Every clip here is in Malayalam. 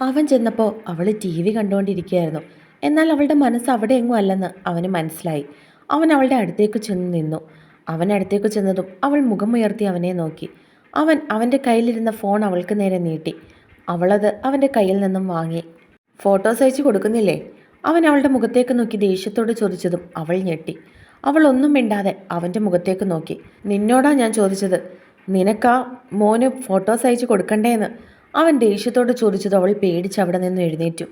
അവൻ ചെന്നപ്പോൾ അവൾ ടി വി കണ്ടുകൊണ്ടിരിക്കുകയായിരുന്നു എന്നാൽ അവളുടെ മനസ്സ് അവിടെ എങ്ങും അല്ലെന്ന് അവന് മനസ്സിലായി. അവൻ അവളുടെ അടുത്തേക്ക് ചെന്ന് നിന്നു. അവൻ അടുത്തേക്ക് ചെന്നതും അവൾ മുഖമുയർത്തി അവനെ നോക്കി. അവൻ അവന്റെ കയ്യിലിരുന്ന ഫോൺ അവൾക്ക് നേരെ നീട്ടി. അവളത് അവന്റെ കയ്യിൽ നിന്നും വാങ്ങി. ഫോട്ടോസ് അയച്ചു കൊടുക്കുന്നില്ലേ? അവൻ അവളുടെ മുഖത്തേക്ക് നോക്കി ദേഷ്യത്തോട് ചോദിച്ചതും അവൾ ഞെട്ടി. അവൾ ഒന്നും മിണ്ടാതെ അവന്റെ മുഖത്തേക്ക് നോക്കി. നിന്നോടാ ഞാൻ ചോദിച്ചത്. നിനക്കാ മോന് ഫോട്ടോസ് അയച്ചു കൊടുക്കണ്ടേന്ന്. അവൻ ദേഷ്യത്തോട് ചോദിച്ചത് അവൾ പേടിച്ച് അവിടെ നിന്ന് എഴുന്നേറ്റു.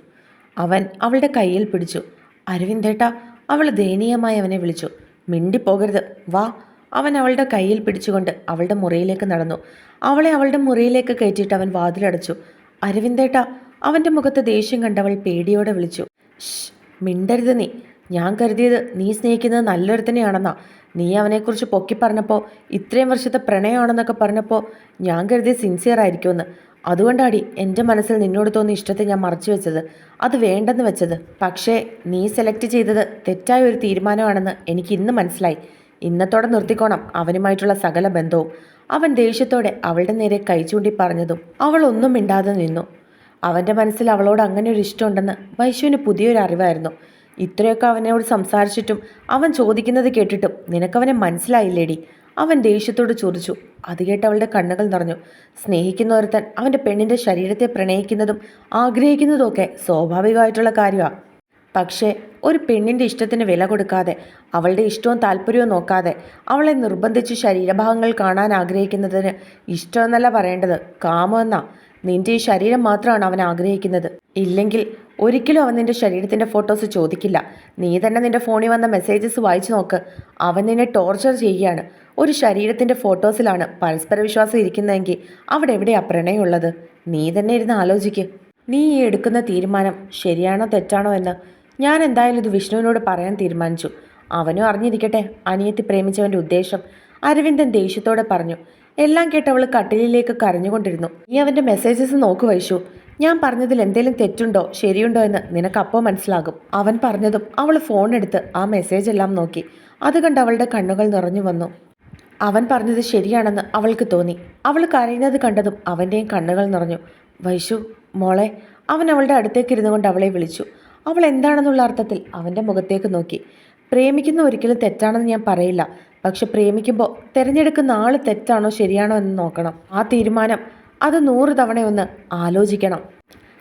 അവൻ അവളുടെ കയ്യിൽ പിടിച്ചു. അരവിന്ദേട്ട അവൾ ദയനീയമായി അവനെ വിളിച്ചു. മിണ്ടിപ്പോകരുത്. വാ. അവൻ അവളുടെ കയ്യിൽ പിടിച്ചുകൊണ്ട് അവളുടെ മുറിയിലേക്ക് നടന്നു. അവളെ അവളുടെ മുറിയിലേക്ക് കയറ്റിയിട്ട് അവൻ വാതിലടച്ചു. അരവിന്ദേട്ട അവന്റെ മുഖത്ത് ദേഷ്യം കണ്ടവൾ പേടിയോടെ വിളിച്ചു. മിണ്ടരുത് നീ. ഞാൻ കരുതിയത് നീ സ്നേഹിക്കുന്നത് നല്ലൊരുത്തനെയാണെന്നാ. നീ അവനെക്കുറിച്ച് പൊക്കി പറഞ്ഞപ്പോൾ ഇത്രയും വർഷത്തെ പ്രണയമാണെന്നൊക്കെ പറഞ്ഞപ്പോൾ ഞാൻ കരുതി സിൻസിയർ ആയിരിക്കുമെന്ന് അതുകൊണ്ടാടി എന്റെ മനസ്സിൽ നിന്നോട് തോന്നിയ ഇഷ്ടത്തെ ഞാൻ മറച്ചു വെച്ചത്. അത് വേണ്ടെന്ന് വെച്ചത്. പക്ഷേ നീ സെലക്ട് ചെയ്തത് തെറ്റായ ഒരു തീരുമാനമാണെന്ന് എനിക്ക് ഇന്ന് മനസ്സിലായി. ഇന്നത്തോടെ നിർത്തിക്കോണം അവനുമായിട്ടുള്ള സകല ബന്ധവും. അവൻ ദേഷ്യത്തോടെ അവളുടെ നേരെ കൈ ചൂണ്ടി പറഞ്ഞതും അവൾ ഒന്നും മിണ്ടാതെ നിന്നു. അവന്റെ മനസ്സിൽ അവളോട് അങ്ങനെ ഒരു ഇഷ്ടമുണ്ടെന്ന് വൈശുവിന് പുതിയൊരു അറിവായിരുന്നു. ഇത്രയൊക്കെ അവനോട് സംസാരിച്ചിട്ടും അവൻ ചോദിക്കുന്നത് കേട്ടിട്ടും നിനക്കവനെ മനസ്സിലായില്ലേടി? അവൻ ദേഷ്യത്തോട് ചോദിച്ചു. അത് കേട്ട് അവളുടെ കണ്ണുകൾ നിറഞ്ഞു. സ്നേഹിക്കുന്ന ഒരുത്തൻ അവന്റെ പെണ്ണിന്റെ ശരീരത്തെ പ്രണയിക്കുന്നതും ആഗ്രഹിക്കുന്നതും ഒക്കെ സ്വാഭാവികമായിട്ടുള്ള കാര്യമാണ് പക്ഷേ ഒരു പെണ്ണിന്റെ ഇഷ്ടത്തിന് വില കൊടുക്കാതെ അവളുടെ ഇഷ്ടവും താല്പര്യവും നോക്കാതെ അവളെ നിർബന്ധിച്ച് ശരീരഭാഗങ്ങൾ കാണാൻ ആഗ്രഹിക്കുന്നതിന് ഇഷ്ടമെന്നല്ല പറയേണ്ടത്. കാമെന്നാ നിന്റെ ഈ ശരീരം മാത്രമാണ് അവൻ ആഗ്രഹിക്കുന്നത്. ഇല്ലെങ്കിൽ ഒരിക്കലും അവൻ നിന്റെ ശരീരത്തിന്റെ ഫോട്ടോസ് ചോദിക്കില്ല. നീ തന്നെ നിന്റെ ഫോണിൽ വന്ന മെസ്സേജസ് വായിച്ചു നോക്ക്. അവൻ നിന്നെ ടോർച്ചർ ചെയ്യുകയാണ്. ഒരു ശരീരത്തിന്റെ ഫോട്ടോസിലാണ് പരസ്പര വിശ്വാസം ഇരിക്കുന്നതെങ്കിൽ അവിടെ എവിടെയാ പ്രണയമുള്ളത്? നീ തന്നെ ഇരുന്ന് ആലോചിക്ക്. നീ ഈ എടുക്കുന്ന തീരുമാനം ശരിയാണോ തെറ്റാണോ എന്ന് ഞാൻ എന്തായാലും ഇത് വിഷ്ണുവിനോട് പറയാൻ തീരുമാനിച്ചു. അവനും അറിഞ്ഞിരിക്കട്ടെ അനിയത്തി പ്രേമിച്ചവന്റെ ഉദ്ദേശം. അരവിന്ദൻ ദേഷ്യത്തോടെ പറഞ്ഞു എല്ലാം കേട്ടവൾ അവൾ കട്ടിലിലേക്ക് കരഞ്ഞുകൊണ്ടിരുന്നു. നീ അവന്റെ മെസ്സേജസ് നോക്ക് വൈശു. ഞാൻ പറഞ്ഞതിൽ എന്തെങ്കിലും തെറ്റുണ്ടോ ശരിയുണ്ടോ എന്ന് നിനക്ക് അപ്പോൾ മനസ്സിലാകും. അവൻ പറഞ്ഞതും അവൾ ഫോൺ എടുത്ത് ആ മെസ്സേജ് എല്ലാം നോക്കി. അത് കണ്ട് അവളുടെ കണ്ണുകൾ നിറഞ്ഞു വന്നു. അവൻ പറഞ്ഞത് ശരിയാണെന്ന് അവൾക്ക് തോന്നി. അവൾ കരയുന്നത് കണ്ടതും അവന്റെയും കണ്ണുകൾ നിറഞ്ഞു. വൈശു മോളെ അവൻ അവളുടെ അടുത്തേക്ക് ഇരുന്നു കൊണ്ട് അവളെ വിളിച്ചു. അവൾ എന്താണെന്നുള്ള അർത്ഥത്തിൽ അവന്റെ മുഖത്തേക്ക് നോക്കി. പ്രേമിക്കുന്ന ഒരിക്കലും തെറ്റാണെന്ന് ഞാൻ പറയില്ല. പക്ഷെ പ്രേമിക്കുമ്പോൾ തിരഞ്ഞെടുക്കുന്ന ആൾ തെറ്റാണോ ശരിയാണോ എന്ന് നോക്കണം. ആ തീരുമാനം അത് നൂറ് തവണയൊന്ന് ആലോചിക്കണം.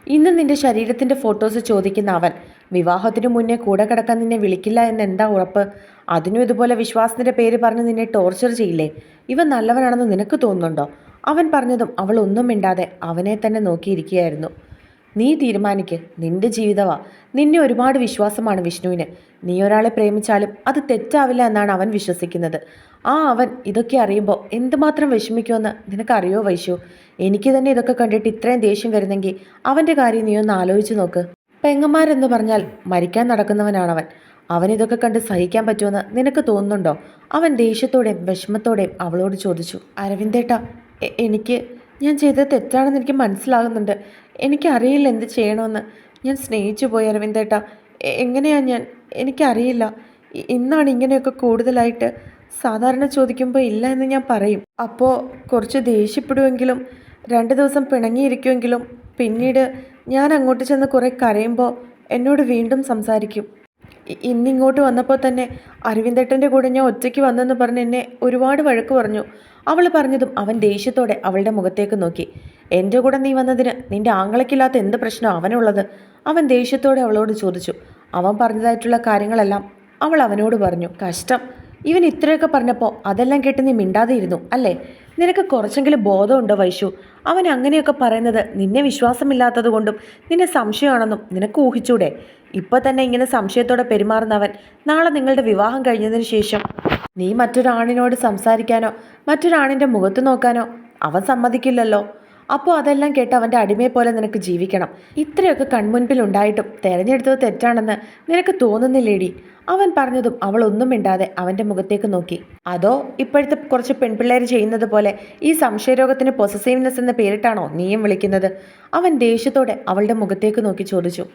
ഇന്ന് നിന്റെ ശരീരത്തിന്റെ ഫോട്ടോസ് ചോദിക്കുന്ന അവൻ വിവാഹത്തിനു മുന്നേ കൂടെ കിടക്കാൻ നിന്നെ വിളിക്കില്ല എന്ന് എന്താ ഉറപ്പ്? അതിനും ഇതുപോലെ വിശ്വാസത്തിന്റെ പേര് പറഞ്ഞ് നിന്നെ ടോർച്ചർ ചെയ്യില്ലേ? ഇവൻ നല്ലവനാണെന്ന് നിനക്ക് തോന്നുന്നുണ്ടോ? അവൻ പറഞ്ഞതും അവൾ ഒന്നും മിണ്ടാതെ അവനെ തന്നെ നോക്കിയിരിക്കുകയായിരുന്നു. നീ തീരുമാനിക്ക്. നിന്റെ ജീവിതമാ നിന്നെ ഒരുപാട് വിശ്വാസമാണ് വിഷ്ണുവിന്. നീ ഒരാളെ പ്രേമിച്ചാലും അത് തെറ്റാവില്ല എന്നാണ് അവൻ വിശ്വസിക്കുന്നത്. ആ അവൻ ഇതൊക്കെ അറിയുമ്പോൾ എന്തുമാത്രം വിഷമിക്കുമെന്ന് നിനക്കറിയോ വൈശു? എനിക്ക് തന്നെ ഇതൊക്കെ കണ്ടിട്ട് ഇത്രയും ദേഷ്യം വരുന്നെങ്കിൽ അവന്റെ കാര്യം നീ ഒന്ന് ആലോചിച്ച് നോക്ക്. പെങ്ങന്മാരെന്ന് പറഞ്ഞാൽ മരിക്കാൻ നടക്കുന്നവനാണവൻ. അവൻ ഇതൊക്കെ കണ്ട് സഹിക്കാൻ പറ്റുമെന്ന് നിനക്ക് തോന്നുന്നുണ്ടോ? അവൻ ദേഷ്യത്തോടെയും വിഷമത്തോടെയും അവളോട് ചോദിച്ചു. അരവിന്ദേട്ട എനിക്ക് ഞാൻ ചെയ്തത് തെറ്റാണെന്ന് എനിക്ക് മനസ്സിലാകുന്നുണ്ട്. എനിക്കറിയില്ല എന്ത് ചെയ്യണമെന്ന്. ഞാൻ സ്നേഹിച്ചു പോയി അരവിന്ദേട്ട. എങ്ങനെയാണ് എങ്ങനെയാ ഞാൻ? എനിക്കറിയില്ല. ഇന്നാണ് ഇങ്ങനെയൊക്കെ കൂടുതലായിട്ട് സാധാരണ ചോദിക്കുമ്പോൾ ഇല്ല എന്ന് ഞാൻ പറയും. അപ്പോൾ കുറച്ച് ദേഷ്യപ്പെടുമെങ്കിലും രണ്ട് ദിവസം പിണങ്ങിയിരിക്കുമെങ്കിലും പിന്നീട് ഞാൻ അങ്ങോട്ട് ചെന്ന് കുറേ കരയുമ്പോൾ എന്നോട് വീണ്ടും സംസാരിക്കും. ഇന്നിങ്ങോട്ട് വന്നപ്പോൾ തന്നെ അരവിന്ദേട്ടന്റെ കൂടെ ഞാൻ ഒറ്റയ്ക്ക് വന്നെന്ന് പറഞ്ഞ് എന്നെ ഒരുപാട് വഴക്ക് പറഞ്ഞു. അവൾ പറഞ്ഞതും അവൻ ദേഷ്യത്തോടെ അവളുടെ മുഖത്തേക്ക് നോക്കി. എന്റെ കൂടെ നീ വന്നതിന് നിന്റെ ആങ്ങളയ്ക്കില്ലാത്ത എന്ത് പ്രശ്നം അവനുള്ളത്? അവൻ ദേഷ്യത്തോടെ അവളോട് ചോദിച്ചു. അവൻ പറഞ്ഞതായിട്ടുള്ള കാര്യങ്ങളെല്ലാം അവൾ അവനോട് പറഞ്ഞു. കഷ്ടം. ഇവൻ ഇത്രയൊക്കെ പറഞ്ഞപ്പോൾ അതെല്ലാം കേട്ട് നീ മിണ്ടാതെ ഇരുന്നു അല്ലേ? നിനക്ക് കുറച്ചെങ്കിലും ബോധമുണ്ടോ വൈശു? അവൻ അങ്ങനെയൊക്കെ പറയുന്നത് നിന്നെ വിശ്വാസമില്ലാത്തത് കൊണ്ടും നിന്നെ സംശയമാണെന്നും നിനക്ക് ഊഹിച്ചൂടെ? ഇപ്പോൾ തന്നെ ഇങ്ങനെ സംശയത്തോടെ പെരുമാറുന്നവൻ നാളെ നിങ്ങളുടെ വിവാഹം കഴിഞ്ഞതിന് ശേഷം നീ മറ്റൊരാണിനോട് സംസാരിക്കാനോ മറ്റൊരാണിന്റെ മുഖത്ത് നോക്കാനോ അവൻ സമ്മതിക്കില്ലല്ലോ. അപ്പോൾ അതെല്ലാം കേട്ട് അവന്റെ അടിമയെ പോലെ നിനക്ക് ജീവിക്കണം. ഇത്രയൊക്കെ കൺമുൻപിൽ ഉണ്ടായിട്ടും തിരഞ്ഞെടുത്തത് തെറ്റാണെന്ന് നിനക്ക് തോന്നുന്നില്ലേടി? അവൻ പറഞ്ഞതും അവൾ ഒന്നും മിണ്ടാതെ അവന്റെ മുഖത്തേക്ക് നോക്കി. അതോ ഇപ്പോഴത്തെ കുറച്ച് പെൺപിള്ളേർ ചെയ്യുന്നത് പോലെ ഈ സംശയരോഗത്തിന് പൊസസീവ്നെസ് എന്ന പേരിട്ടാണോ നീയും വിളിക്കുന്നത്? അവൻ ദേഷ്യത്തോടെ അവളുടെ മുഖത്തേക്ക് നോക്കി ചോദിച്ചു.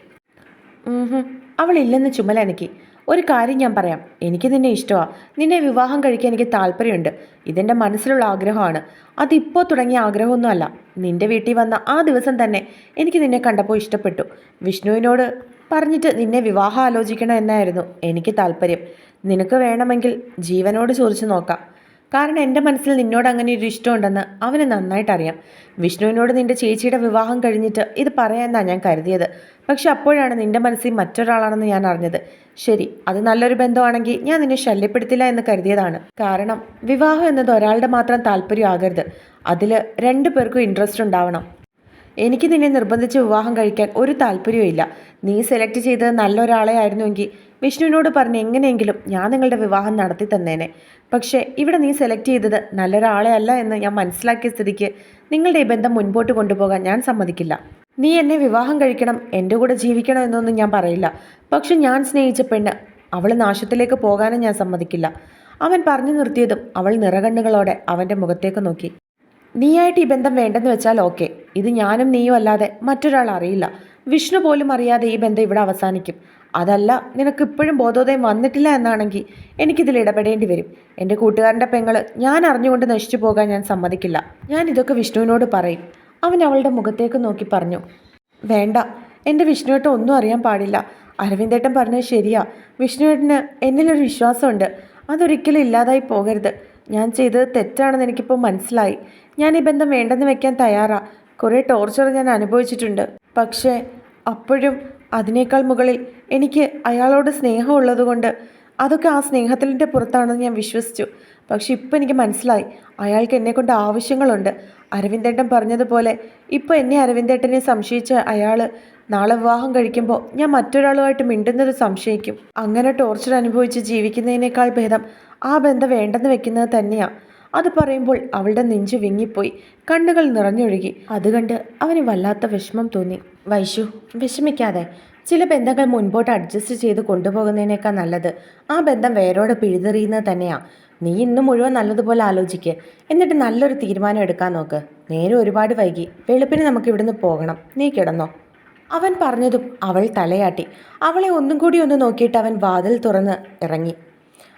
അവൾ ഇല്ലെന്ന് ചുമലനക്കി. ഒരു കാര്യം ഞാൻ പറയാം. എനിക്ക് നിന്നെ ഇഷ്ടമാണ് നിന്നെ വിവാഹം കഴിക്കാൻ എനിക്ക് താല്പര്യമുണ്ട്. ഇതെന്റെ മനസ്സിലുള്ള ആഗ്രഹമാണ്. അതിപ്പോൾ തുടങ്ങിയ ആഗ്രഹമൊന്നുമല്ല. നിന്റെ വീട്ടിൽ വന്ന ആ ദിവസം തന്നെ എനിക്ക് നിന്നെ കണ്ടപ്പോൾ ഇഷ്ടപ്പെട്ടു. വിഷ്ണുവിനോട് പറഞ്ഞിട്ട് നിന്നെ വിവാഹം ആലോചിക്കണം എന്നായിരുന്നു എനിക്ക് താല്പര്യം. നിനക്ക് വേണമെങ്കിൽ ജീവനോട് ചോദിച്ചു നോക്കാം. കാരണം എന്റെ മനസ്സിൽ നിന്നോട് അങ്ങനെ ഒരു ഇഷ്ടമുണ്ടെന്ന് അവന് നന്നായിട്ട് അറിയാം. വിഷ്ണുവിനോട് നിന്റെ ചേച്ചിയുടെ വിവാഹം കഴിഞ്ഞിട്ട് ഇത് പറയാമെന്നാണ് ഞാൻ കരുതിയത്. പക്ഷെ അപ്പോഴാണ് നിന്റെ മനസ്സിൽ മറ്റൊരാളാണെന്ന് ഞാൻ അറിഞ്ഞത്. ശരി അത് നല്ലൊരു ബന്ധമാണെങ്കിൽ ഞാൻ നിന്നെ ശല്യപ്പെടുത്തില്ല എന്ന് കരുതിയതാണ്. കാരണം വിവാഹം എന്നത് ഒരാളുടെ മാത്രം താല്പര്യം ആകരുത് അതിൽ രണ്ടു പേർക്കും ഇൻട്രസ്റ്റ് ഉണ്ടാവണം. എനിക്ക് നിന്നെ നിർബന്ധിച്ച് വിവാഹം കഴിക്കാൻ ഒരു താല്പര്യവും ഇല്ല. നീ സെലക്ട് ചെയ്തത് നല്ലൊരാളെ ആയിരുന്നുവെങ്കിൽ വിഷ്ണുവിനോട് പറഞ്ഞ് എങ്ങനെയെങ്കിലും ഞാൻ നിങ്ങളുടെ വിവാഹം നടത്തി തന്നേനെ. പക്ഷേ ഇവിടെ നീ സെലക്ട് ചെയ്തത് നല്ലൊരാളെ അല്ല എന്ന് ഞാൻ മനസ്സിലാക്കിയ സ്ഥിതിക്ക് നിങ്ങളുടെ ഈ ബന്ധം മുൻപോട്ട് കൊണ്ടുപോകാൻ ഞാൻ സമ്മതിക്കില്ല. നീ എന്നെ വിവാഹം കഴിക്കണം എന്റെ കൂടെ ജീവിക്കണം എന്നൊന്നും ഞാൻ പറയില്ല. പക്ഷെ ഞാൻ സ്നേഹിച്ച പെണ്ണ് അവൾ നാശത്തിലേക്ക് പോകാനും ഞാൻ സമ്മതിക്കില്ല. അവൻ പറഞ്ഞു നിർത്തിയതും അവൾ നിറകണ്ണുകളോടെ അവന്റെ മുഖത്തേക്ക് നോക്കി. നീയായിട്ട് ഈ ബന്ധം വേണ്ടെന്ന് വെച്ചാൽ ഓക്കെ. ഇത് ഞാനും നീയും അല്ലാതെ മറ്റൊരാൾ അറിയില്ല. വിഷ്ണു പോലും അറിയാതെ ഈ ബന്ധം ഇവിടെ അവസാനിക്കും. അതല്ല നിനക്ക് ഇപ്പോഴും ബോധോദയം വന്നിട്ടില്ല എന്നാണെങ്കിൽ എനിക്കിതിൽ ഇടപെടേണ്ടി വരും. എന്റെ കൂട്ടുകാരന്റെ പെങ്ങൾ ഞാൻ അറിഞ്ഞുകൊണ്ട് നശിച്ചു പോകാൻ ഞാൻ സമ്മതിക്കില്ല. ഞാൻ ഇതൊക്കെ വിഷ്ണുവിനോട് പറയും. അവൻ അവളുടെ മുഖത്തേക്ക് നോക്കി പറഞ്ഞു വേണ്ട എന്റെ വിഷ്ണുവേട്ടൻ ഒന്നും അറിയാൻ പാടില്ല. അരവിന്ദേട്ടൻ പറഞ്ഞത് ശരിയാ. വിഷ്ണുവേട്ടന് എന്നിലൊരു വിശ്വാസമുണ്ട്. അതൊരിക്കലും ഇല്ലാതായി പോകരുത്. ഞാൻ ചെയ്തത് തെറ്റാണെന്ന് എനിക്കിപ്പോൾ മനസ്സിലായി. ഞാൻ ഈ ബന്ധം വേണ്ടെന്ന് വെക്കാൻ തയ്യാറാ. കുറേ ടോർച്ചർ ഞാൻ അനുഭവിച്ചിട്ടുണ്ട്. പക്ഷേ അപ്പോഴും അതിനേക്കാൾ മുകളിൽ എനിക്ക് അയാളോട് സ്നേഹമുള്ളതുകൊണ്ട് അതൊക്കെ ആ സ്നേഹത്തിന്റെ പുറത്താണെന്ന് ഞാൻ വിശ്വസിച്ചു. പക്ഷെ ഇപ്പം എനിക്ക് മനസ്സിലായി. അയാൾക്ക് എന്നെക്കൊണ്ട് ആവശ്യങ്ങളുണ്ട്. അരവിന്ദേട്ടൻ പറഞ്ഞതുപോലെ ഇപ്പോൾ എന്നെ അരവിന്ദേട്ടനെ സംശയിച്ച അയാൾ നാളെ വിവാഹം കഴിക്കുമ്പോൾ ഞാൻ മറ്റൊരാളുമായിട്ട് മിണ്ടുന്നത് സംശയിക്കും. അങ്ങനെ ടോർച്ചർ അനുഭവിച്ച് ജീവിക്കുന്നതിനേക്കാൾ ഭേദം ആ ബന്ധം വേണ്ടെന്ന് വെക്കുന്നത് തന്നെയാണ് അത് പറയുമ്പോൾ അവളുടെ നെഞ്ചു വിങ്ങിപ്പോയി കണ്ണുകൾ നിറഞ്ഞൊഴുകി. അത് അവന് വല്ലാത്ത വിഷമം തോന്നി. വൈശു വിഷമിക്കാതെ. ചില ബന്ധങ്ങൾ മുൻപോട്ട് അഡ്ജസ്റ്റ് ചെയ്ത് കൊണ്ടുപോകുന്നതിനേക്കാൾ നല്ലത് ആ ബന്ധം വേരോടെ പിഴുതെറിയുന്നത് തന്നെയാണ് നീ ഇന്ന് മുഴുവൻ നല്ലതുപോലെ ആലോചിക്ക്. എന്നിട്ട് നല്ലൊരു തീരുമാനം എടുക്കാൻ നോക്ക്. നേരെ ഒരുപാട് വൈകി. വെളുപ്പിന് നമുക്ക് ഇവിടുന്ന് പോകണം. നീ കിടന്നോ. അവൻ പറഞ്ഞതും അവൾ തലയാട്ടി. അവളെ ഒന്നും കൂടി ഒന്ന് നോക്കിയിട്ട് അവൻ വാതിൽ തുറന്ന് ഇറങ്ങി.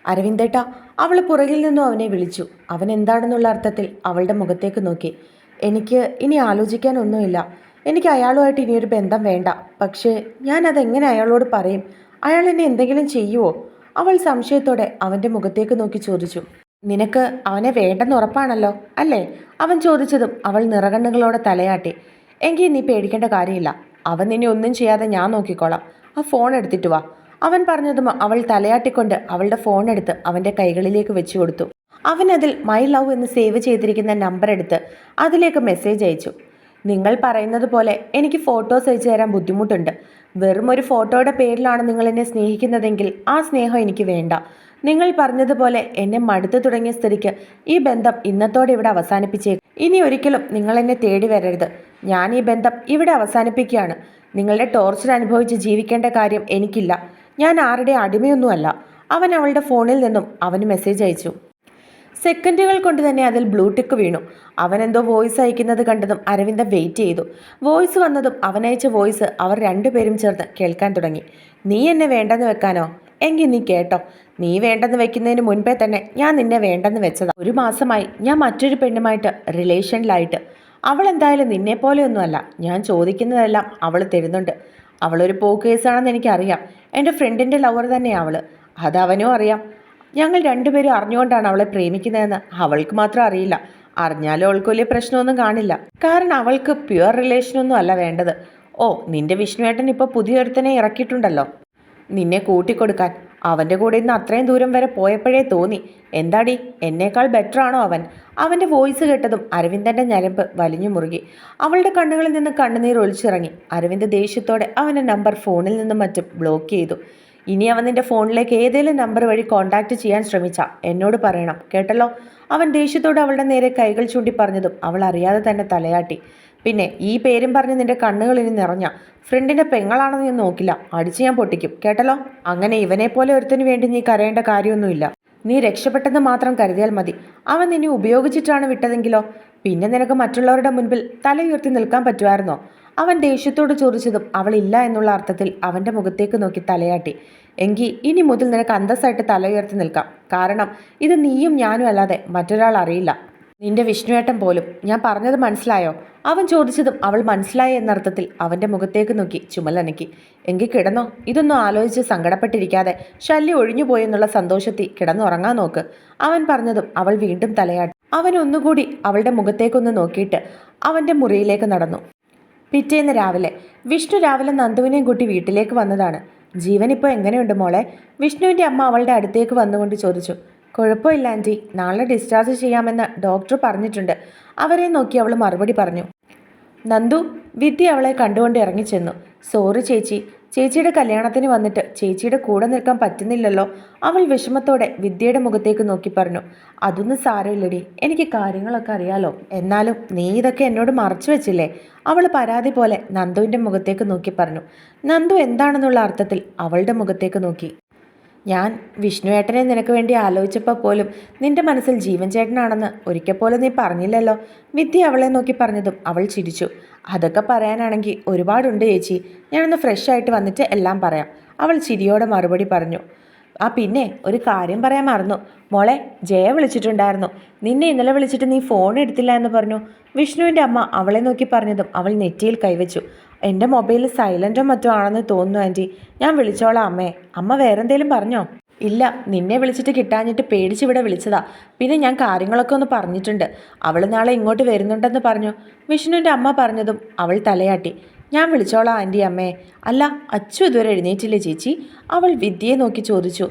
അരവിന്ദേട്ട അവൾ പുറകിൽ നിന്നും അവനെ വിളിച്ചു. അവൻ എന്താണെന്നുള്ള അർത്ഥത്തിൽ അവളുടെ മുഖത്തേക്ക് നോക്കി. എനിക്ക് ഇനി ആലോചിക്കാനൊന്നുമില്ല എനിക്ക് അയാളുമായിട്ട് ഇനിയൊരു ബന്ധം വേണ്ട. പക്ഷേ ഞാൻ അതെങ്ങനെ അയാളോട് പറയും? അയാൾ എന്നെ എന്തെങ്കിലും ചെയ്യുമോ അവൾ സംശയത്തോടെ അവന്റെ മുഖത്തേക്ക് നോക്കി ചോദിച്ചു. നിനക്ക് അവനെ വേണ്ടെന്ന് ഉറപ്പാണല്ലോ അല്ലേ? അവൻ ചോദിച്ചതും അവൾ നിറകണ്ണുകളോടെ തലയാട്ടി. എങ്കിൽ നീ പേടിക്കേണ്ട കാര്യമില്ല. അവൻ നിന്നെ ഒന്നും ചെയ്യാതെ ഞാൻ നോക്കിക്കോളാം. ആ ഫോൺ എടുത്തിട്ട് വാ. അവൻ പറഞ്ഞതും അവൾ തലയാട്ടിക്കൊണ്ട് അവളുടെ ഫോൺ എടുത്ത് അവന്റെ കൈകളിലേക്ക് വെച്ചു കൊടുത്തു. അവൻ അതിൽ മൈ ലവ് എന്ന് സേവ് ചെയ്തിരിക്കുന്ന നമ്പർ എടുത്ത് അതിലേക്ക് മെസ്സേജ് അയച്ചു. നിങ്ങൾ പറയുന്നത് പോലെ എനിക്ക് ഫോട്ടോസ് അയച്ചു തരാൻ ബുദ്ധിമുട്ടുണ്ട്. വെറും ഒരു ഫോട്ടോയുടെ പേരിലാണ് നിങ്ങൾ എന്നെ സ്നേഹിക്കുന്നതെങ്കിൽ ആ സ്നേഹം എനിക്ക് വേണ്ട. നിങ്ങൾ പറഞ്ഞതുപോലെ എന്നെ മടുത്തു തുടങ്ങിയ സ്ഥിതിക്ക് ഈ ബന്ധം ഇന്നത്തോടെ ഇവിടെ അവസാനിപ്പിച്ചേ ഇനി ഒരിക്കലും നിങ്ങൾ എന്നെ തേടി വരരുത്. ഞാൻ ഈ ബന്ധം ഇവിടെ അവസാനിപ്പിക്കുകയാണ്. നിങ്ങളുടെ ടോർച്ചർ അനുഭവിച്ച് ജീവിക്കേണ്ട കാര്യം എനിക്കില്ല. ഞാൻ ആരുടെ അടിമയൊന്നുമല്ല. അവൻ അവളുടെ ഫോണിൽ നിന്നും അവന് മെസ്സേജ് അയച്ചു. സെക്കൻഡുകൾ കൊണ്ട് തന്നെ അതിൽ ബ്ലൂടിക്ക് വീണു. അവനെന്തോ വോയിസ് അയക്കുന്നത് കണ്ടതും അരവിന്ദൻ വെയിറ്റ് ചെയ്തു. വോയിസ് വന്നതും അവനയച്ച വോയിസ് അവർ രണ്ടുപേരും ചേർന്ന് കേൾക്കാൻ തുടങ്ങി. നീ എന്നെ വേണ്ടെന്ന് വെക്കാനോ? എങ്കിൽ നീ കേട്ടോ. നീ വേണ്ടെന്ന് വെക്കുന്നതിന് മുൻപേ തന്നെ ഞാൻ നിന്നെ വേണ്ടെന്ന് വെച്ചതാ. ഒരു മാസമായി ഞാൻ മറ്റൊരു പെണ്ണുമായിട്ട് റിലേഷനിലായിട്ട്. അവൾ എന്തായാലും നിന്നെ പോലെയൊന്നുമല്ല. ഞാൻ ചോദിക്കുന്നതെല്ലാം അവൾ തരുന്നുണ്ട്. അവളൊരു പോക്കേസാണെന്ന് എനിക്കറിയാം. എന്റെ ഫ്രണ്ടിന്റെ ലവർ തന്നെയാണ് അവൾ അതവനും അറിയാം. ഞങ്ങൾ രണ്ടുപേരും അറിഞ്ഞുകൊണ്ടാണ് അവളെ പ്രേമിക്കുന്നതെന്ന് അവൾക്ക് മാത്രം അറിയില്ല. അറിഞ്ഞാലും അവൾക്ക് വലിയ പ്രശ്നമൊന്നും കാണില്ല. കാരണം അവൾക്ക് പ്യുവർ റിലേഷനൊന്നും അല്ല വേണ്ടത്. ഓ നിന്റെ വിഷ്ണുവേട്ടൻ ഇപ്പോൾ പുതിയൊരുത്തനെ ഇറക്കിയിട്ടുണ്ടല്ലോ. നിന്നെ കൂട്ടിക്കൊടുക്കാൻ അവന്റെ കൂടെ ഇന്ന് അത്രയും ദൂരം വരെ പോയപ്പോഴേ തോന്നി. എന്താടി എന്നേക്കാൾ ബെറ്റർ ആണോ അവൻ? അവന്റെ വോയിസ് കേട്ടതും അരവിന്ദന്റെ ഞരമ്പ് വലിഞ്ഞു മുറുകി. അവളുടെ കണ്ണുകളിൽ നിന്ന് കണ്ണുനീർ ഒലിച്ചിറങ്ങി. അരവിന്ദ് ദേഷ്യത്തോടെ അവന്റെ നമ്പർ ഫോണിൽ നിന്നും മറ്റും ബ്ലോക്ക് ചെയ്തു. ഇനി അവൻ നിന്റെ ഫോണിലേക്ക് ഏതെങ്കിലും നമ്പർ വഴി കോൺടാക്റ്റ് ചെയ്യാൻ ശ്രമിച്ച. എന്നോട് പറയണം. കേട്ടല്ലോ? അവൻ ദേഷ്യത്തോട് അവളുടെ നേരെ കൈകൾ ചൂണ്ടി പറഞ്ഞതും അവൾ അറിയാതെ തന്നെ തലയാട്ടി. പിന്നെ ഈ പേരും പറഞ്ഞ് നിന്റെ കണ്ണുകൾ ഇനി നിറഞ്ഞ. ഫ്രണ്ടിന്റെ പെങ്ങളാണെന്ന് ഞാൻ നോക്കില്ല. അടിച്ച് ഞാൻ പൊട്ടിക്കും. കേട്ടല്ലോ? അങ്ങനെ ഇവനെ പോലെ ഒരുത്തിന് വേണ്ടി നീ കരയേണ്ട കാര്യമൊന്നുമില്ല. നീ രക്ഷപ്പെട്ടെന്ന് മാത്രം കരുതിയാൽ മതി. അവൻ നിന്നെ ഉപയോഗിച്ചിട്ടാണ് വിട്ടതെങ്കിലോ? പിന്നെ നിനക്ക് മറ്റുള്ളവരുടെ മുൻപിൽ തലയുയർത്തി നിൽക്കാൻ പറ്റുമായിരുന്നോ? അവൻ ദേഷ്യത്തോട് ചോദിച്ചതും അവളില്ല എന്നുള്ള അർത്ഥത്തിൽ അവന്റെ മുഖത്തേക്ക് നോക്കി തലയാട്ടി. എങ്കിൽ ഇനി മുതൽ നിനക്ക് അന്തസ്സായിട്ട് തല ഉയർത്തി നിൽക്കാം. കാരണം ഇത് നീയും ഞാനും അല്ലാതെ മറ്റൊരാൾ അറിയില്ല. നിന്റെ വിഷ്ണുവേട്ടൻ പോലും ഞാൻ പറഞ്ഞത് മനസ്സിലായോ? അവൻ ചോദിച്ചതും അവൾ മനസ്സിലായി എന്നർത്ഥത്തിൽ അവന്റെ മുഖത്തേക്ക് നോക്കി ചുമലനക്കി. എങ്കിൽ കിടന്നോ? ഇതൊന്നും ആലോചിച്ച് സങ്കടപ്പെട്ടിരിക്കാതെ ശല്യം ഒഴിഞ്ഞുപോയെന്നുള്ള സന്തോഷത്തിൽ കിടന്നുറങ്ങാൻ നോക്ക്. അവൻ പറഞ്ഞതും അവൾ വീണ്ടും തലയാട്ടി. അവൻ ഒന്നുകൂടി അവളുടെ മുഖത്തേക്കൊന്ന് നോക്കിയിട്ട് അവന്റെ മുറിയിലേക്ക് നടന്നു. പിറ്റേന്ന് രാവിലെ വിഷ്ണു രാവിലെ നന്ദുവിനെയും കൂട്ടി വീട്ടിലേക്ക് വന്നതാണ്. ജീവൻ ഇപ്പോൾ എങ്ങനെയുണ്ട് മോളെ? വിഷ്ണുവിന്റെ അമ്മ അവളുടെ അടുത്തേക്ക് വന്നുകൊണ്ട് ചോദിച്ചു. കുഴപ്പമില്ല ആന്റി നാളെ ഡിസ്ചാർജ് ചെയ്യാമെന്ന് ഡോക്ടർ പറഞ്ഞിട്ടുണ്ട്. അവരെ നോക്കി അവൾ മറുപടി പറഞ്ഞു. നന്ദു വിദ്യ അവളെ കണ്ടുകൊണ്ട് ഇറങ്ങിച്ചെന്നു. സോറി ചേച്ചി. ചേച്ചിയുടെ കല്യാണത്തിന് വന്നിട്ട് ചേച്ചിയുടെ കൂടെ നിൽക്കാൻ പറ്റുന്നില്ലല്ലോ. അവൾ വിഷമത്തോടെ വിദ്യയുടെ മുഖത്തേക്ക് നോക്കി പറഞ്ഞു അതൊന്നും സാരമില്ലടി. എനിക്ക് കാര്യങ്ങളൊക്കെ അറിയാലോ. എന്നാലും നീ ഇതൊക്കെ എന്നോട് മറച്ചു വെച്ചില്ലേ? അവൾ പരാതി പോലെ നന്ദുവിന്റെ മുഖത്തേക്ക് നോക്കി പറഞ്ഞു. നന്ദു എന്താണെന്നുള്ള അർത്ഥത്തിൽ അവളുടെ മുഖത്തേക്ക് നോക്കി. ഞാൻ വിഷ്ണുവേട്ടനെ നിനക്ക് വേണ്ടി ആലോചിച്ചപ്പോൾ പോലും നിന്റെ മനസ്സിൽ ജീവൻ ചേട്ടനാണെന്ന് ഒരിക്കൽ പോലും നീ പറഞ്ഞില്ലല്ലോ. വിദ്യ അവളെ നോക്കി പറഞ്ഞതും അവൾ ചിരിച്ചു. അതൊക്കെ പറയാനാണെങ്കിൽ ഒരുപാടുണ്ട് ചേച്ചി. ഞാനൊന്ന് ഫ്രഷ് ആയിട്ട് വന്നിട്ട് എല്ലാം പറയാം. അവൾ ചിരിയോടെ മറുപടി പറഞ്ഞു. ആ പിന്നെ ഒരു കാര്യം പറയാൻ മറന്നു. മോളെ ജയ വിളിച്ചിട്ടുണ്ടായിരുന്നു. നിന്നെ ഇന്നലെ വിളിച്ചിട്ട് നീ ഫോൺ എടുത്തില്ല എന്ന് പറഞ്ഞു. വിഷ്ണുവിന്റെ അമ്മ അവളെ നോക്കി പറഞ്ഞതും അവൾ നെറ്റിയിൽ കൈവച്ചു. എന്റെ മൊബൈൽ സൈലന്റോ മറ്റോ ആണെന്ന് തോന്നുന്നു ആന്റി ഞാൻ വിളിച്ചോളാം അമ്മേ. അമ്മ വേറെന്തേലും പറഞ്ഞോ? ഇല്ല നിന്നെ വിളിച്ചിട്ട് കിട്ടാഞ്ഞിട്ട് പേടിച്ചിവിടെ വിളിച്ചതാ. പിന്നെ ഞാൻ കാര്യങ്ങളൊക്കെ ഒന്ന് പറഞ്ഞിട്ടുണ്ട്. അവൾ നാളെ ഇങ്ങോട്ട് വരുന്നുണ്ടെന്ന് പറഞ്ഞു. വിഷ്ണുവിന്റെ അമ്മ പറഞ്ഞതും അവൾ തലയാട്ടി. ഞാൻ വിളിച്ചോളാം ആന്റി അമ്മേ. അല്ല അച്ചു ഇതുവരെ എഴുന്നേറ്റില്ലേ ചേച്ചി? അവൾ വിദ്യയെ നോക്കി ചോദിച്ചു.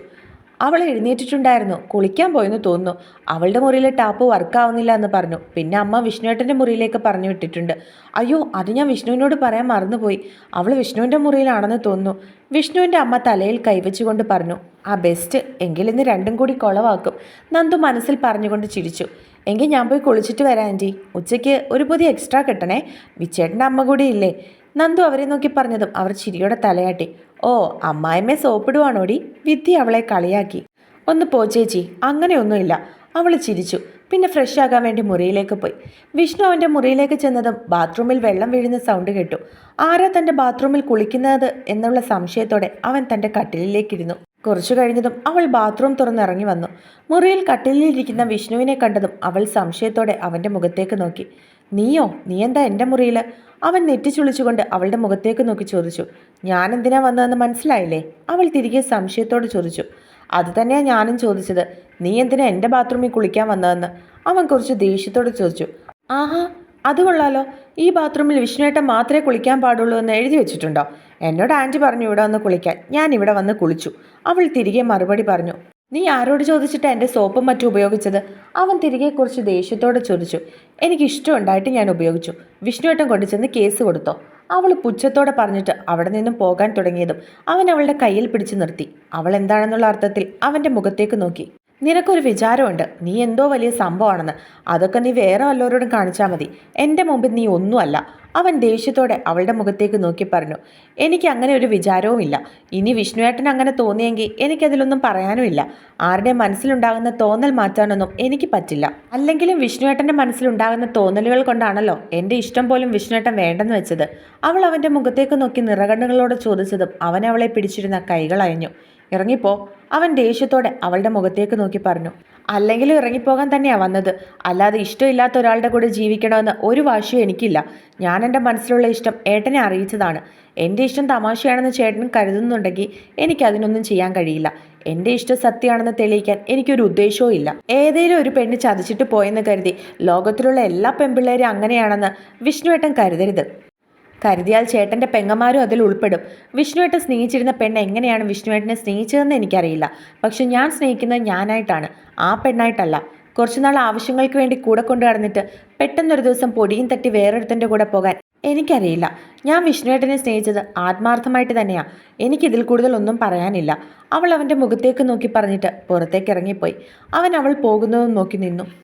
അവൾ എഴുന്നേറ്റിട്ടുണ്ടായിരുന്നു. കുളിക്കാൻ പോയെന്ന് തോന്നുന്നു. അവളുടെ മുറിയിലെ ടാപ്പ് വർക്കാവുന്നില്ല എന്ന് പറഞ്ഞു. പിന്നെ അമ്മ വിഷ്ണുവേട്ടന്റെ മുറിയിലേക്ക് പറഞ്ഞു വിട്ടിട്ടുണ്ട്. അയ്യോ അത് ഞാൻ വിഷ്ണുവിനോട് പറയാൻ മറന്നുപോയി. അവൾ വിഷ്ണുവിന്റെ മുറിയിലാണെന്ന് തോന്നുന്നു. വിഷ്ണുവിന്റെ അമ്മ തലയിൽ കൈവച്ചുകൊണ്ട് പറഞ്ഞു ആ ബെസ്റ്റ് എങ്കിലിന്ന് രണ്ടും കൂടി കുളവാക്കും. നന്ദു മനസ്സിൽ പറഞ്ഞുകൊണ്ട് ചിരിച്ചു. എങ്കിൽ ഞാൻ പോയി കുളിച്ചിട്ട് വരാം ആന്റി ഉച്ചയ്ക്ക് ഒരു പുതിയ എക്സ്ട്രാ കിട്ടണേ. വിച്ചേട്ടന്റെ അമ്മ കൂടി ഇല്ലേ? നന്ദു അവരെ നോക്കി പറഞ്ഞതും അവർ ചിരിയോടെ തലയാട്ടി. ഓ അമ്മായിമ്മേ സോപ്പിടുവാണോടി? വിദ്യ അവളെ കളിയാക്കി. ഒന്ന് പോ ചേച്ചി. അങ്ങനെയൊന്നുമില്ല. അവൾ ചിരിച്ചു. പിന്നെ ഫ്രഷ് ആകാൻ വേണ്ടി മുറിയിലേക്ക് പോയി. വിഷ്ണു അവന്റെ മുറിയിലേക്ക് ചെന്നതും ബാത്റൂമിൽ വെള്ളം വീഴുന്ന സൗണ്ട് കേട്ടു. ആരാ തന്റെ ബാത്റൂമിൽ കുളിക്കുന്നത്? എന്നുള്ള സംശയത്തോടെ അവൻ തന്റെ കട്ടിലിലേക്കിരുന്നു കുറച്ചു കഴിഞ്ഞതും അവൾ ബാത്റൂം തുറന്നിറങ്ങി വന്നു. മുറിയിൽ കട്ടിലിലിരിക്കുന്ന വിഷ്ണുവിനെ കണ്ടതും അവൾ സംശയത്തോടെ അവന്റെ മുഖത്തേക്ക് നോക്കി. നീയോ? നീ എന്താ എന്റെ മുറിയിൽ അവൻ നെറ്റിച്ചുളിച്ചുകൊണ്ട് അവളുടെ മുഖത്തേക്ക് നോക്കി ചോദിച്ചു. ഞാൻ എന്തിനാ വന്നതെന്ന് മനസ്സിലായില്ലേ? അവൾ തിരികെ സംശയത്തോട് ചോദിച്ചു. അത് തന്നെയാണ് ഞാനും ചോദിച്ചത്. നീ എന്തിനാ എന്റെ ബാത്റൂമിൽ കുളിക്കാൻ വന്നതെന്ന്? അവൻ കുറച്ച് ദേഷ്യത്തോട് ചോദിച്ചു. ആഹാ അത് കൊള്ളാലോ. ഈ ബാത്റൂമിൽ വിഷ്ണുവേട്ടൻ മാത്രമേ കുളിക്കാൻ പാടുള്ളൂ എന്ന് എഴുതി വെച്ചിട്ടുണ്ടോ? എന്നോട് ആന്റി പറഞ്ഞു ഇവിടെ വന്ന് കുളിക്കാൻ. ഞാൻ ഇവിടെ വന്ന് കുളിച്ചു. അവൾ തിരികെ മറുപടി പറഞ്ഞു. നീ ആരോട് ചോദിച്ചിട്ട് എന്റെ സോപ്പും മറ്റും ഉപയോഗിച്ചത്? അവൻ തിരികെ കുറച്ച് ദേഷ്യത്തോടെ ചോദിച്ചു. എനിക്ക് ഇഷ്ടമുണ്ടായിട്ട് ഞാൻ ഉപയോഗിച്ചു. വിഷ്ണുവേട്ടൻ കൊണ്ടുചെന്ന് കേസ് കൊടുത്തോ? അവൾ പുച്ഛത്തോടെ പറഞ്ഞിട്ട് അവിടെ നിന്നും പോകാൻ തുടങ്ങിയതും അവൻ അവളുടെ കയ്യിൽ പിടിച്ചു നിർത്തി. അവൾ എന്താണെന്നുള്ള അർത്ഥത്തിൽ അവന്റെ മുഖത്തേക്ക് നോക്കി. നിനക്കൊരു വിചാരമുണ്ട്. നീ എന്തോ വലിയ സംഭവമാണെന്ന്. അതൊക്കെ നീ വേറെ വല്ലവരോടും കാണിച്ചാൽ മതി. എന്റെ മുമ്പിൽ നീ ഒന്നുമല്ല. അവൻ ദേഷ്യത്തോടെ അവളുടെ മുഖത്തേക്ക് നോക്കി പറഞ്ഞു. എനിക്ക് അങ്ങനെ ഒരു വിചാരവുമില്ല. ഇനി വിഷ്ണുവേട്ടൻ അങ്ങനെ തോന്നിയെങ്കിൽ എനിക്കതിലൊന്നും പറയാനുമില്ല ആരുടെ മനസ്സിലുണ്ടാകുന്ന തോന്നൽ മാറ്റാനൊന്നും എനിക്ക് പറ്റില്ല. അല്ലെങ്കിലും വിഷ്ണുവേട്ടന്റെ മനസ്സിലുണ്ടാകുന്ന തോന്നലുകൾ കൊണ്ടാണല്ലോ എന്റെ ഇഷ്ടം പോലും വിഷ്ണുവേട്ടൻ വേണ്ടെന്ന് വെച്ചത്. അവൾ അവന്റെ മുഖത്തേക്ക് നോക്കി നിറകണ്ണുകളോട് ചോദിച്ചതും അവൻ അവളെ പിടിച്ചിരുന്ന കൈകൾ അയഞ്ഞു. ഇറങ്ങിപ്പോ അവൻ ദേഷ്യത്തോടെ അവളുടെ മുഖത്തേക്ക് നോക്കി പറഞ്ഞു. അല്ലെങ്കിലും ഇറങ്ങിപ്പോകാൻ തന്നെയാ വന്നത്. അല്ലാതെ ഇഷ്ടമില്ലാത്ത ഒരാളുടെ കൂടെ ജീവിക്കണമെന്ന് ഒരു വാശിയും എനിക്കില്ല. ഞാൻ എന്റെ മനസ്സിലുള്ള ഇഷ്ടം ഏട്ടനെ അറിയിച്ചതാണ്. എന്റെ ഇഷ്ടം തമാശയാണെന്ന് ചേട്ടൻ കരുതുന്നുണ്ടെങ്കിൽ എനിക്ക് അതിനൊന്നും ചെയ്യാൻ കഴിയില്ല. എന്റെ ഇഷ്ടം സത്യമാണെന്ന് തെളിയിക്കാൻ എനിക്കൊരു ഉദ്ദേശവും ഇല്ല. ഏതെങ്കിലും ഒരു പെണ്ണ് ചതിച്ചിട്ട് പോയെന്ന് കരുതി ലോകത്തിലുള്ള എല്ലാ പെൺപിള്ളേരും അങ്ങനെയാണെന്ന് വിഷ്ണുവേട്ടൻ കരുതരുത്. കരുതിയാൽ ചേട്ടന്റെ പെങ്ങന്മാരും അതിൽ ഉൾപ്പെടും. വിഷ്ണുവേട്ടൻ സ്നേഹിച്ചിരുന്ന പെണ്ണ് എങ്ങനെയാണ് വിഷ്ണുവേട്ടനെ സ്നേഹിച്ചതെന്ന് എനിക്കറിയില്ല. പക്ഷെ ഞാൻ സ്നേഹിക്കുന്നത് ഞാനായിട്ടാണ്. ആ പെണ്ണായിട്ടല്ല. കുറച്ചുനാൾ ആവശ്യങ്ങൾക്ക് വേണ്ടി കൂടെ കൊണ്ടു നടന്നിട്ട് പെട്ടെന്നൊരു ദിവസം പൊടിയും തട്ടി വേറൊരുത്തന്റെ കൂടെ പോകാൻ എനിക്കറിയില്ല. ഞാൻ വിഷ്ണുവേട്ടനെ സ്നേഹിച്ചത് ആത്മാർത്ഥമായിട്ട് തന്നെയാണ് എനിക്കിതിൽ കൂടുതൽ ഒന്നും പറയാനില്ല. അവൾ അവന്റെ മുഖത്തേക്ക് നോക്കി പറഞ്ഞിട്ട് പുറത്തേക്ക് ഇറങ്ങിപ്പോയി. അവൻ അവൾ പോകുന്നതും നോക്കി നിന്നു.